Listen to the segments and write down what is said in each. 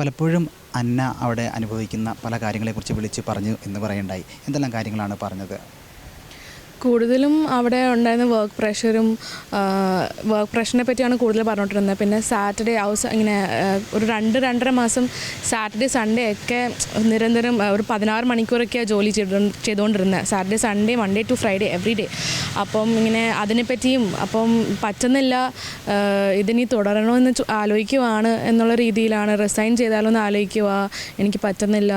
പലപ്പോഴും അന്ന അവിടെ അനുഭവിക്കുന്ന പല കാര്യങ്ങളെക്കുറിച്ച് വിളിച്ച് പറഞ്ഞു എന്ന് പറയുണ്ടായി. എന്തെല്ലാം കാര്യങ്ങളാണ് പറഞ്ഞത്? കൂടുതലും അവിടെ ഉണ്ടായിരുന്ന വർക്ക് പ്രഷറും വർക്ക് പ്രഷറിനെ പറ്റിയാണ് കൂടുതൽ പറഞ്ഞുകൊണ്ടിരുന്നത് പിന്നെ സാറ്റർഡേ ഹൗസ് ഇങ്ങനെ ഒരു രണ്ട് രണ്ടര മാസം സാറ്റർഡേ സൺഡേ ഒക്കെ നിരന്തരം ഒരു പതിനാറ് മണിക്കൂറൊക്കെയാണ് ജോലി ചെയ്തു ചെയ്തുകൊണ്ടിരുന്നത് Saturday Sunday Monday to Friday every day അപ്പം ഇങ്ങനെ അതിനെപ്പറ്റിയും അപ്പം പറ്റുന്നില്ല ഇതിനി തുടരണമെന്ന് ആലോചിക്കുവാണ് എന്നുള്ള രീതിയിലാണ്. റിസൈൻ ചെയ്താലോ എന്ന് ആലോചിക്കുക എനിക്ക് പറ്റുന്നില്ല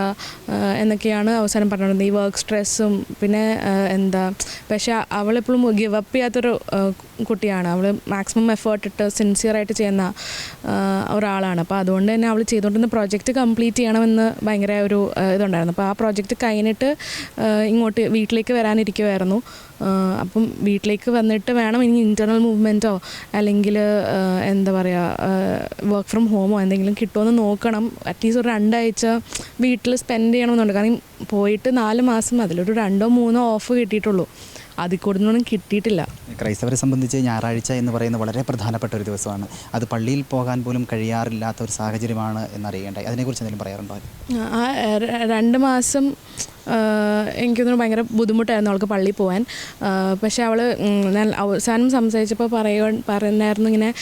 എന്നൊക്കെയാണ് അവസാനം പറഞ്ഞിരുന്നത് ഈ വർക്ക് സ്ട്രെസ്സും പിന്നെ എന്താ പക്ഷേ അവളെപ്പോഴും ഗിവ് അപ്പ് ചെയ്യാത്തൊരു കുട്ടിയാണ്. അവൾ മാക്സിമം എഫേർട്ട് ഇട്ട് സിൻസിയറായിട്ട് ചെയ്യുന്ന ഒരാളാണ്. അപ്പോൾ അതുകൊണ്ട് തന്നെ അവൾ ചെയ്തുകൊണ്ടിരുന്ന പ്രോജക്റ്റ് കംപ്ലീറ്റ് ചെയ്യണമെന്ന് ഭയങ്കര ഒരു ഇതുണ്ടായിരുന്നു. അപ്പോൾ ആ പ്രോജക്റ്റ് കഴിഞ്ഞിട്ട് ഇങ്ങോട്ട് വീട്ടിലേക്ക് വരാനിരിക്കുമായിരുന്നു അപ്പം വീട്ടിലേക്ക് വന്നിട്ട് വേണം ഇനി ഇന്റർണൽ മൂവ്മെന്റോ അല്ലെങ്കിൽ എന്താ പറയുക വർക്ക് ഫ്രം ഹോമോ എന്തെങ്കിലും കിട്ടുമോ നോക്കണം. അറ്റ്ലീസ്റ്റ് ഒരു രണ്ടാഴ്ച വീട്ടിൽ സ്പെൻഡ് ചെയ്യണമെന്നുണ്ട്. കാരണം പോയിട്ട് നാല് മാസം അതിലൊരു രണ്ടോ മൂന്നോ ഓഫ് കിട്ടിയിട്ടുള്ളൂ. അതിൽ കൂടുതലൊന്നും കിട്ടിയിട്ടില്ല. ക്രൈസ്തവരെ സംബന്ധിച്ച് ഞായറാഴ്ച എന്ന് പറയുന്ന വളരെ പ്രധാനപ്പെട്ട ഒരു ദിവസമാണ്. അത് പള്ളിയിൽ പോകാൻ പോലും കഴിയാറില്ലാത്ത ഒരു സാഹചര്യമാണ് എന്നറിയേണ്ടത് അതിനെക്കുറിച്ച് എന്തെങ്കിലും പറയാറുണ്ടോ? ആ രണ്ട് മാസം എനിക്കൊന്നും ഭയങ്കര ബുദ്ധിമുട്ടായിരുന്നു അവൾക്ക് പള്ളിയിൽ പോകാൻ പക്ഷേ അവൾ അവസാനം സംസാരിച്ചപ്പോൾ പറയുക പറയുന്നായിരുന്നു ഇങ്ങനെ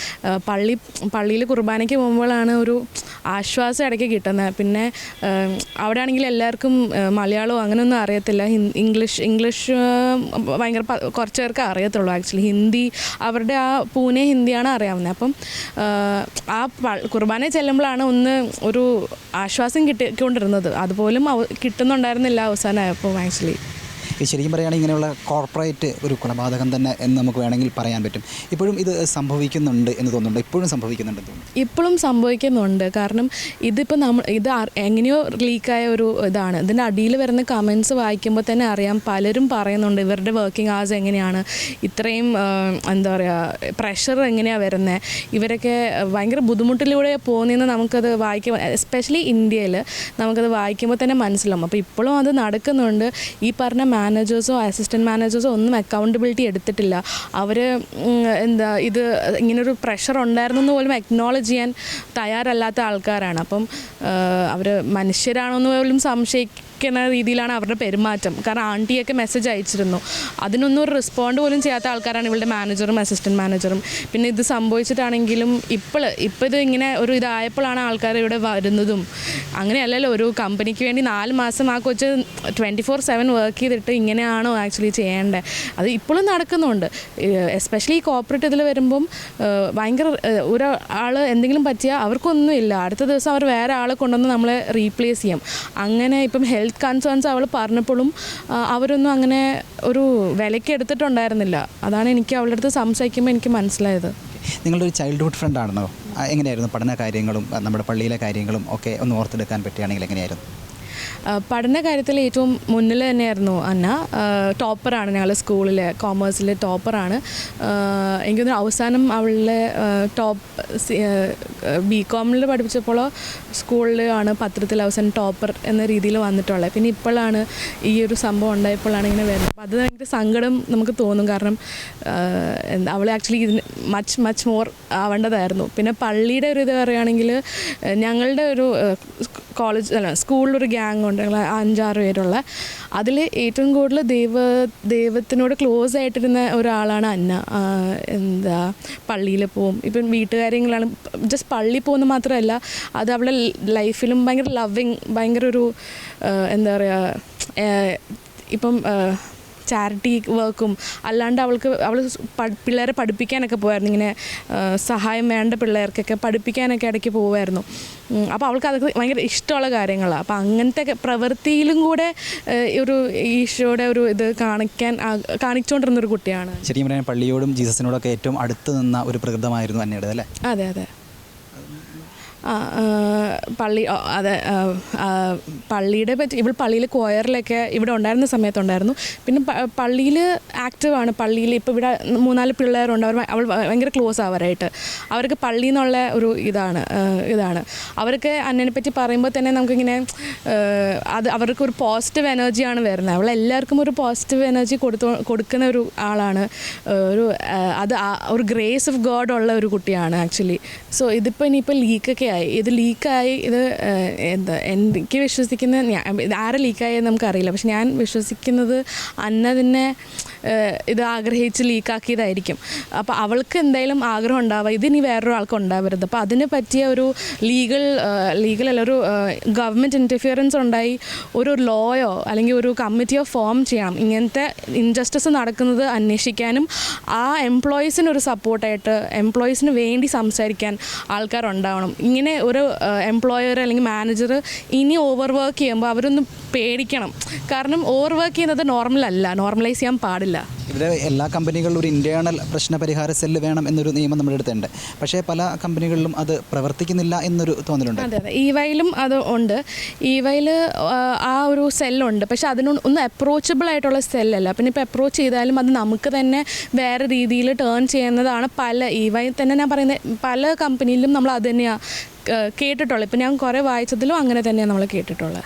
പള്ളി പള്ളിയിൽ കുർബാനയ്ക്ക് പോകുമ്പോഴാണ് ഒരു ആശ്വാസം ഇടയ്ക്ക് കിട്ടുന്നത്. പിന്നെ അവിടെ ആണെങ്കിൽ എല്ലാവർക്കും മലയാളവും അങ്ങനെയൊന്നും അറിയത്തില്ല. ഇംഗ്ലീഷ് ഇംഗ്ലീഷ് ഭയങ്കര കുറച്ച് പേർക്ക് അറിയത്തുള്ളൂ ആക്ച്വലി. ഹിന്ദി അവരുടെ ആ പൂനെ ഹിന്ദിയാണ് അറിയാവുന്നത്. അപ്പം ആ, കുർബാന ചെല്ലുമ്പോഴാണ് ഒന്ന് ഒരു ആശ്വാസം കിട്ടിക്കൊണ്ടിരുന്നത്. അതുപോലും അവ- കിട്ടുന്നുണ്ടായിരുന്നില്ല അവസാനമായപ്പോൾ ആക്ച്വലി ഈ ശരിക്കും പറയുകയാണെങ്കിൽ ഇങ്ങനെയുള്ള കോർപ്പറേറ്റ് ഒരു കൊലപാതകം തന്നെ എന്ന് നമുക്ക് വേണമെങ്കിൽ പറയാൻ പറ്റും. ഇപ്പോഴും ഇത് സംഭവിക്കുന്നുണ്ട് എന്ന് തോന്നുന്നുണ്ട്? ഇപ്പോഴും സംഭവിക്കുന്നുണ്ട് തോന്നുന്നു. ഇപ്പോഴും സംഭവിക്കുന്നുണ്ട്. കാരണം ഇതിപ്പോൾ നമ്മൾ ഇത് എങ്ങനെയോ ലീക്കായ ഒരു ഇതാണ്. ഇതിന്റെ അടിയിൽ വരുന്ന കമൻസ് വായിക്കുമ്പോൾ തന്നെ അറിയാം പലരും പറയുന്നുണ്ട് ഇവരുടെ വർക്കിംഗ് ആവേഴ്സ് എങ്ങനെയാണ് ഇത്രയും എന്താ പറയുക പ്രഷർ എങ്ങനെയാണ് വരുന്നത് ഇവരൊക്കെ ഭയങ്കര ബുദ്ധിമുട്ടിലൂടെ പോകുന്നതെന്ന് നമുക്കത് വായിക്കുമ്പോൾ എസ്പെഷ്യലി ഇന്ത്യയിൽ നമുക്കത് വായിക്കുമ്പോൾ തന്നെ മനസ്സിലാവും. അപ്പോൾ ഇപ്പോഴും അത് നടക്കുന്നുണ്ട്. ഈ പറഞ്ഞ മാനേജേഴ്സോ അസിസ്റ്റന്റ് മാനേജേഴ്സോ ഒന്നും അക്കൗണ്ടബിലിറ്റി എടുത്തിട്ടില്ല. അവർ എന്താ ഇത് ഇങ്ങനൊരു പ്രഷർ ഉണ്ടായിരുന്നു എന്ന് പോലും അക്നോളജ് ചെയ്യാൻ തയ്യാറല്ലാത്ത ആൾക്കാരാണ്. അപ്പം അവർ മനുഷ്യരാണോ എന്ന് പോലും സംശയിക്കുന്ന രീതിയിലാണ് അവരുടെ പെരുമാറ്റം. കാരണം ആന്റിയൊക്കെ മെസ്സേജ് അയച്ചിരുന്നു. അതിനൊന്നും ഒരു റെസ്പോണ്ട് പോലും ചെയ്യാത്ത ആൾക്കാരാണ് ഇവളുടെ മാനേജറും അസിസ്റ്റന്റ് മാനേജറും പിന്നെ ഇത് സംഭവിച്ചിട്ടാണെങ്കിലും ഇപ്പോൾ ഇപ്പോൾ ഇത് ഇങ്ങനെ ഒരു ഇതായപ്പോഴാണ് ആൾക്കാർ ഇവിടെ വരുന്നതും. അങ്ങനെയല്ലല്ലോ ഒരു കമ്പനിക്ക് വേണ്ടി നാല് മാസം ആ കൊച്ച് ട്വന്റി ഫോർ സെവൻ വർക്ക് ചെയ്തിട്ട് ഇങ്ങനെയാണോ ആക്ച്വലി ചെയ്യേണ്ടത് അത് ഇപ്പോഴും നടക്കുന്നുണ്ട്. എസ്പെഷ്യലി ഈ കോപ്പറേറ്റ് ഇതിൽ വരുമ്പം ഭയങ്കര ഒരാൾ എന്തെങ്കിലും പറ്റിയാൽ അവർക്കൊന്നുമില്ല. അടുത്ത ദിവസം അവർ വേറെ ആളെ കൊണ്ടുവന്ന് നമ്മളെ റീപ്ലേസ് ചെയ്യും. അങ്ങനെ ഇപ്പം ഹെൽത്ത് കൺസേൺസ് അവൾ പറഞ്ഞപ്പോഴും അവരൊന്നും അങ്ങനെ ഒരു വിലയ്ക്ക് എടുത്തിട്ടുണ്ടായിരുന്നില്ല. അതാണ് എനിക്ക് അവളുടെ അടുത്ത് സംസാരിക്കുമ്പോൾ എനിക്ക് മനസ്സിലായത്. നിങ്ങളുടെ ഒരു ചൈൽഡ്ഹുഡ് ഫ്രണ്ട് ആണെന്നോ? എങ്ങനെയായിരുന്നു പഠന കാര്യങ്ങളും നമ്മുടെ പള്ളിയിലെ കാര്യങ്ങളും ഒക്കെ ഒന്ന് ഓർത്തെടുക്കാൻ പറ്റുകയാണെങ്കിൽ എങ്ങനെയായിരുന്നു? പഠന കാര്യത്തിൽ ഏറ്റവും മുന്നിൽ തന്നെയായിരുന്നു അന്ന. ടോപ്പറാണ് ഞങ്ങളുടെ സ്കൂളിൽ കോമേഴ്സിൽ ടോപ്പറാണ്. എനിക്കൊന്ന് അവസാനം അവളുടെ ടോപ്പ് ബി കോമിൽ പഠിപ്പിച്ചപ്പോൾ സ്കൂളിലാണ് പത്രത്തിൽ അവസാനം ടോപ്പർ എന്ന രീതിയിൽ വന്നിട്ടുള്ളത്. പിന്നെ ഇപ്പോഴാണ് ഈ ഒരു സംഭവം ഉണ്ടായപ്പോഴാണ് ഇങ്ങനെ വരുന്നത്. അത് ഭയങ്കര സങ്കടം നമുക്ക് തോന്നും. കാരണം അവൾ ആക്ച്വലി ഇതിന് മച്ച് മച്ച് മോർ ആവേണ്ടതായിരുന്നു. പിന്നെ പള്ളിയുടെ ഒരു ഇത് പറയുകയാണെങ്കിൽ ഞങ്ങളുടെ ഒരു കോളേജ് അല്ല സ്കൂളിലൊരു ഗ്യാങ് ഉണ്ട്. ഞങ്ങൾ അഞ്ചാറ് പേരുള്ള. അതിൽ ഏറ്റവും കൂടുതൽ ദൈവ ദൈവത്തിനോട് ക്ലോസ് ആയിട്ടിരുന്ന ഒരാളാണ് അന്ന. എന്താ പള്ളിയിൽ പോവും. ഇപ്പം വീട്ടുകാര്യങ്ങളാണ് ജസ്റ്റ് പള്ളി പോകുന്ന മാത്രമല്ല അത് അവളെ ലൈഫിലും ഭയങ്കര ലവിങ് ഭയങ്കര ഒരു എന്താ പറയുക ഇപ്പം ചാരിറ്റി വർക്കും അല്ലാണ്ട് അവൾക്ക് അവൾ പിള്ളേരെ പഠിപ്പിക്കാനൊക്കെ പോകുമായിരുന്നു ഇങ്ങനെ സഹായം വേണ്ട പിള്ളേർക്കൊക്കെ പഠിപ്പിക്കാനൊക്കെ ഇടയ്ക്ക് പോകുമായിരുന്നു അപ്പോൾ അവൾക്ക് അതൊക്കെ ഭയങ്കര ഇഷ്ടമുള്ള കാര്യങ്ങളാണ് അപ്പോൾ അങ്ങനത്തെ പ്രവൃത്തിയിലും കൂടെ ഒരു ഈശോയുടെ ഒരു ഇത് കാണിക്കാൻ കാണിച്ചുകൊണ്ടിരുന്ന കാണിച്ചുകൊണ്ടിരുന്നൊരു കുട്ടിയാണ്. ശരിക്കും പറയാൻ പള്ളിയോടും ജീസസിനോടൊക്കെ ഏറ്റവും അടുത്ത് നിന്ന ഒരു പ്രകൃതമായിരുന്നു അന്നേടെ അല്ലേ? അതെ അതെ. ആ, പള്ളി അത് പള്ളിയുടെ പറ്റി ഇവൾ പള്ളിയിൽ കോയറിലൊക്കെ ഇവിടെ ഉണ്ടായിരുന്ന സമയത്തുണ്ടായിരുന്നു. പിന്നെ പള്ളിയിൽ ആക്റ്റീവാണ് പള്ളിയിൽ. ഇപ്പോൾ ഇവിടെ മൂന്നാൽ പിള്ളേരുണ്ട്. അവർ അവൾ ഭയങ്കര ക്ലോസ് ആവരായിട്ട് അവർക്ക് പള്ളി എന്നുള്ള ഒരു ഇതാണ് ഇതാണ്. അവർക്ക് അന്നനെ പറ്റി പറയുമ്പോൾ തന്നെ നമുക്കിങ്ങനെ അത് അവർക്ക് ഒരു പോസിറ്റീവ് എനർജിയാണ് വരുന്നത്. അവൾ എല്ലാവർക്കും ഒരു പോസിറ്റീവ് എനർജി കൊടുത്തു കൊടുക്കുന്ന ഒരു ആളാണ്. ഒരു അത് ഒരു ഗ്രേസ് ഓഫ് ഗോഡ് ഉള്ള ഒരു കുട്ടിയാണ് ആക്ച്വലി സോ ഇതിപ്പോൾ ഇനിയിപ്പോൾ ലീക്കൊക്കെ ആയി. ഇത് ലീക്കായി ഇത് എന്താ എനിക്ക് വിശ്വസിക്കുന്ന ഞാൻ ആരെ ലീക്കായെന്ന് നമുക്കറിയില്ല. പക്ഷെ ഞാൻ വിശ്വസിക്കുന്നത് അന്ന തന്നെ ഇത് ആഗ്രഹിച്ച് ലീക്കാക്കിയതായിരിക്കും. അപ്പോൾ അവൾക്ക് എന്തായാലും ആഗ്രഹം ഉണ്ടാവുക. ഇതിനി വേറൊരാൾക്ക് ഉണ്ടാവരുത്. അപ്പോൾ അതിന് പറ്റിയ ഒരു ലീഗൽ ലീഗൽ അല്ല ഒരു ഗവൺമെന്റ് ഇന്റർഫിയറൻസ് ഉണ്ടായി ഒരു ലോയോ അല്ലെങ്കിൽ ഒരു കമ്മിറ്റിയോ ഫോം ചെയ്യണം. ഇങ്ങനത്തെ ഇൻജസ്റ്റിസ് നടക്കുന്നത് അന്വേഷിക്കാനും ആ എംപ്ലോയീസിനൊരു സപ്പോർട്ടായിട്ട് എംപ്ലോയീസിന് വേണ്ടി സംസാരിക്കാൻ ആൾക്കാരുണ്ടാവണം ഇങ്ങനെ ഒരു എംപ്ലോയർ അല്ലെങ്കിൽ മാനേജർ ഇനി ഓവർ വർക്ക് ചെയ്യുമ്പോൾ അവരൊന്ന് പേടിക്കണം. കാരണം ഓവർ വർക്ക് ചെയ്യുന്നത് നോർമൽ അല്ല. നോർമലൈസ് ചെയ്യാൻ പാടില്ല. ഇവിടെ എല്ലാ കമ്പനികളിലും ഒരു ഇന്റേണൽ പ്രശ്ന പരിഹാര സെല്ല് വേണം എന്നൊരു നിയമം നമ്മുടെ അടുത്തുണ്ട്. പക്ഷേ പല കമ്പനികളിലും അത് പ്രവർത്തിക്കുന്നില്ല എന്നൊരു തോന്നലുണ്ട്. അതെ അതെ. ഇ വൈയിലും അത് ഉണ്ട്. ഇ വൈയിൽ ആ ഒരു സെല്ലുണ്ട് പക്ഷെ അതിനൊന്നും ഒന്ന് അപ്രോച്ചബിൾ ആയിട്ടുള്ള സെല്ലല്ല പിന്നെ ഇപ്പോൾ അപ്രോച്ച് ചെയ്താലും അത് നമുക്ക് തന്നെ വേറെ രീതിയിൽ ടേൺ ചെയ്യുന്നതാണ് പല ഇ വൈ തന്നെ ഞാൻ പറയുന്നത് പല കമ്പനിയിലും നമ്മൾ അത് തന്നെയാണ് കേട്ടിട്ടുള്ളത്. ഇപ്പം ഞാൻ കുറേ വായിച്ചതിലും അങ്ങനെ തന്നെയാണ് നമ്മൾ കേട്ടിട്ടുള്ളത്.